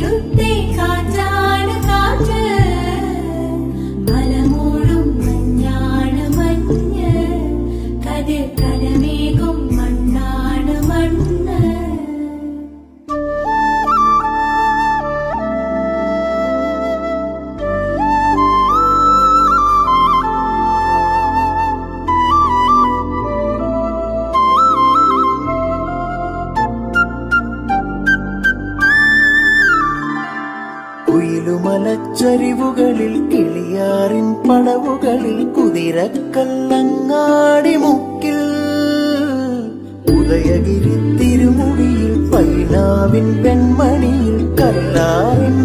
do think I'm കുയിലുമലച്ചരിവുകളിൽ കിളിയാറിൻ പടവുകളിൽ കുതിരക്കല്ലങ്ങാടി മുക്കിൽ. Udayagiri തിരുമുടിയിൽ പൈനാവിൻ പെൺമണിയിൽ കല്ലാറിൻ